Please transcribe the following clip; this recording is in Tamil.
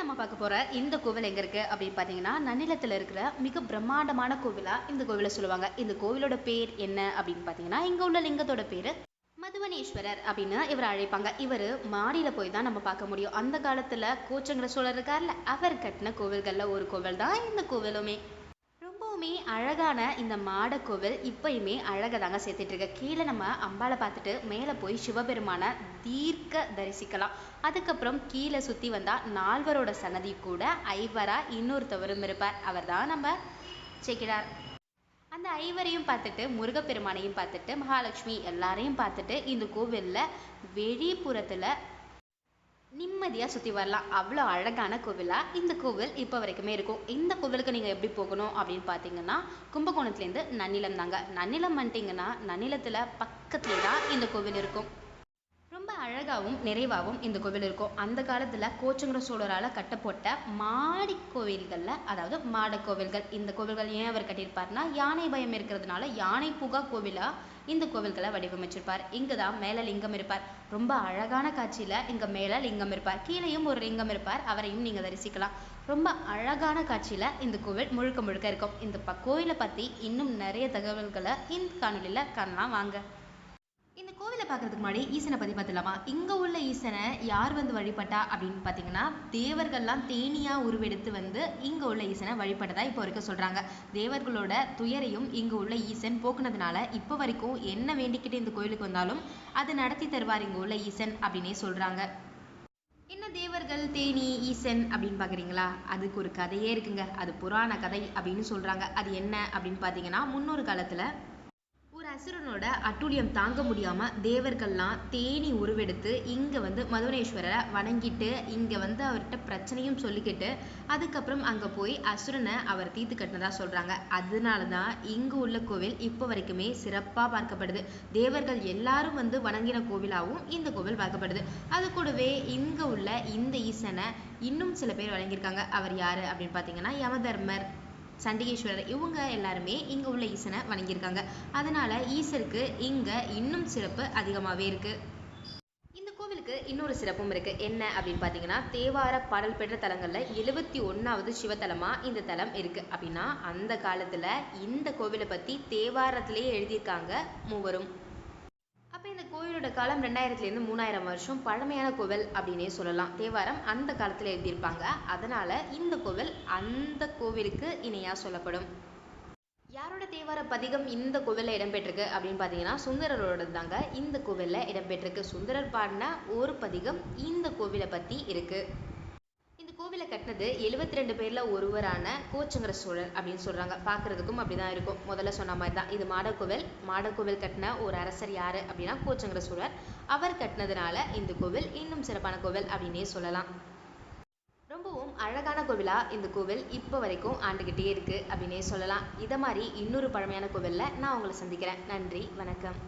நம்ம பார்க்க போற இந்த கோவில் எங்க இருக்கு அப்படின்னு பார்த்தீங்கன்னா நன்னிலத்தில் இருக்கிற மிக பிரம்மாண்டமான கோவிலா இந்த கோவிலை சொல்லுவாங்க. இந்த கோவிலோட பேர் என்ன அப்படின்னு பார்த்தீங்கன்னா இங்க உள்ள லிங்கத்தோட பேரு மதுவனேஸ்வரர் அப்படின்னு இவர் அழைப்பாங்க. இவர் மாடியில் போய் தான் நம்ம பார்க்க முடியும். அந்த காலத்தில் கோச்சங்கிற சோழர் இருக்கார்ல அவர் கட்டின கோவில்களில் ஒரு கோவில் தான் இந்த கோவிலுமே. ரொம்பவுமே அழகான இந்த மாட கோவில் இப்பயுமே அழகை தாங்க சேர்த்துட்டு இருக்க கீழே நம்ம அம்பாளை பார்த்துட்டு மேலே போய் சிவபெருமானை தீர்க்க தரிசிக்கலாம். அதுக்கப்புறம் கீழே சுற்றி வந்தால் நால்வரோட சன்னதி கூட ஐவரா இன்னொருத்தவரும் இருப்பார். அவர் தான் நம்ம செக்கிறார் அந்த ஐவரையும் பார்த்துட்டு முருகப்பெருமானையும் பார்த்துட்டு மகாலட்சுமி எல்லாரையும் பார்த்துட்டு இந்த கோவிலில் வெளிப்புறத்தில் நிம்மதியாக சுற்றி வரலாம். அவ்வளோ அழகான கோவிலாக இந்த கோவில் இப்போ வரைக்குமே இருக்கும். இந்த கோவிலுக்கு நீங்கள் எப்படி போகணும் அப்படின்னு பார்த்தீங்கன்னா கும்பகோணத்துலேருந்து நன்னிலம் தாங்க. நன்னிலம் வந்துட்டிங்கன்னா நன்னிலத்தில் பக்கத்துலேயே தான் இந்த கோவில் இருக்கும். அழகாகவும் நிறைவாகவும் இந்த கோவில் இருக்கும். அந்த காலத்தில் கோச்சங்கர சோழரால் கட்டப்பட்ட மாடி கோவில்களில் அதாவது மாட கோவில்கள் இந்த கோவில்கள் ஏன் அவர் கட்டியிருப்பார்னா யானை பயம் இருக்கிறதுனால யானை புகா கோவிலாக இந்த கோவில்களை வடிவமைச்சிருப்பார். இங்கே தான் மேலே லிங்கம் இருப்பார். ரொம்ப அழகான காட்சியில் இங்கே மேலே லிங்கம் இருப்பார். கீழேயும் ஒரு லிங்கம் இருப்பார். அவரையும் நீங்கள் தரிசிக்கலாம். ரொம்ப அழகான காட்சியில் இந்த கோவில் முழுக்க முழுக்க இருக்கும். இந்த ப கோவிலை பற்றி இன்னும் நிறைய தகவல்களை இந்த காணொலியில் காணலாம். வாங்க. இந்த கோவிலை பார்க்கறதுக்கு முன்னாடி ஈசனை பற்றி பார்த்துலாமா இங்கே உள்ள ஈசனை யார் வந்து வழிபட்டா அப்படின்னு பார்த்தீங்கன்னா தேவர்கள்லாம் தேனியாக உருவெடுத்து வந்து இங்கே உள்ள ஈசனை வழிபட்டதா இப்போ வரைக்கும் சொல்கிறாங்க தேவர்களோட துயரையும் இங்கே உள்ள ஈசன் போக்குனதுனால இப்போ வரைக்கும் என்ன வேண்டிக்கிட்டு இந்த கோயிலுக்கு வந்தாலும் அதை நடத்தி தருவார் இங்கே உள்ள ஈசன் அப்படின்னே சொல்கிறாங்க என்ன தேவர்கள் தேனி ஈசன் அப்படின்னு பார்க்குறீங்களா? அதுக்கு ஒரு கதையே இருக்குங்க. அது புராண கதை அப்படின்னு சொல்கிறாங்க அது என்ன அப்படின்னு பார்த்தீங்கன்னா முன்னொரு காலத்தில் அசுரனோட அட்டுழியம் தாங்க முடியாம தேவர்கள்லாம் தேனி உருவெடுத்து இங்க வந்து மதுவனேஸ்வரரை வணங்கிட்டு இங்க வந்து அவர்கிட்ட பிரச்சனையும் சொல்லிக்கிட்டு அதுக்கப்புறம் அங்க போய் அசுரனை அவர் தீர்த்து கட்டினதா சொல்றாங்க. அதனால தான் இங்கு உள்ள கோவில் இப்போ வரைக்குமே சிறப்பா பார்க்கப்படுது. தேவர்கள் எல்லாரும் வந்து வணங்கின கோவிலாகவும் இந்த கோவில் பார்க்கப்படுது. அது கூடவே இங்க உள்ள இந்த ஈசனை இன்னும் சில பேர் வணங்கியிருக்காங்க. அவர் யாரு அப்படின்னு பார்த்தீங்கன்னா யமதர்மர். சண்டிகேஸ்வரர் இவங்க எல்லாருமே இங்கே உள்ள ஈசனை வணங்கியிருக்காங்க. அதனால ஈசருக்கு இங்கே இன்னும் சிறப்பு அதிகமாகவே இருக்கு. இந்த கோவிலுக்கு இன்னொரு சிறப்பும் இருக்கு. என்ன அப்படின்னு பார்த்தீங்கன்னா தேவார பாடல் பெற்ற தலங்களில் எழுபத்தி ஒன்றாவது சிவத்தலமா இந்த தலம் இருக்கு. அப்படின்னா அந்த காலத்தில் இந்த கோவிலை பற்றி தேவாரத்திலேயே எழுதியிருக்காங்க மூவரும். அப்போ இந்த கோயிலோட காலம் ரெண்டாயிரத்துலேருந்து மூணாயிரம் வருஷம் பழமையான கோவில் அப்படின்னே சொல்லலாம். தேவாரம் அந்த காலத்தில் எழுதியிருப்பாங்க. அதனால இந்த கோவில் அந்த கோவிலுக்கு இணையாக சொல்லப்படும். யாரோட தேவார பதிகம் இந்த கோவிலில் இடம்பெற்றிருக்கு அப்படின்னு பார்த்தீங்கன்னா சுந்தரரோட தாங்க இந்த கோவிலில் இடம்பெற்றிருக்கு. சுந்தரர் பாடின ஒரு பதிகம் இந்த கோவிலை பற்றி இருக்கு. கோவிலை கட்டினது எழுபத்தி ரெண்டு பேரில் ஒருவரான கோச்சங்கர சோழர் அப்படின்னு சொல்றாங்க. பார்க்கறதுக்கும் அப்படிதான் இருக்கும். முதல்ல சொன்ன மாதிரி தான் இது மாடக்கோவில். மாடக்கோவில் கட்டின ஒரு அரசர் யார் அப்படின்னா கோச்சங்கர சோழர் அவர் கட்டினதுனால இந்த கோவில் இன்னும் சிறப்பான கோவில் அப்படின்னே சொல்லலாம். ரொம்பவும் அழகான கோவிலா இந்த கோவில் இப்போ வரைக்கும் ஆண்டுக்கிட்டே இருக்குது அப்படின்னே சொல்லலாம். இதை மாதிரி இன்னொரு பழமையான கோவிலில் நான் உங்களை சந்திக்கிறேன். நன்றி. வணக்கம்.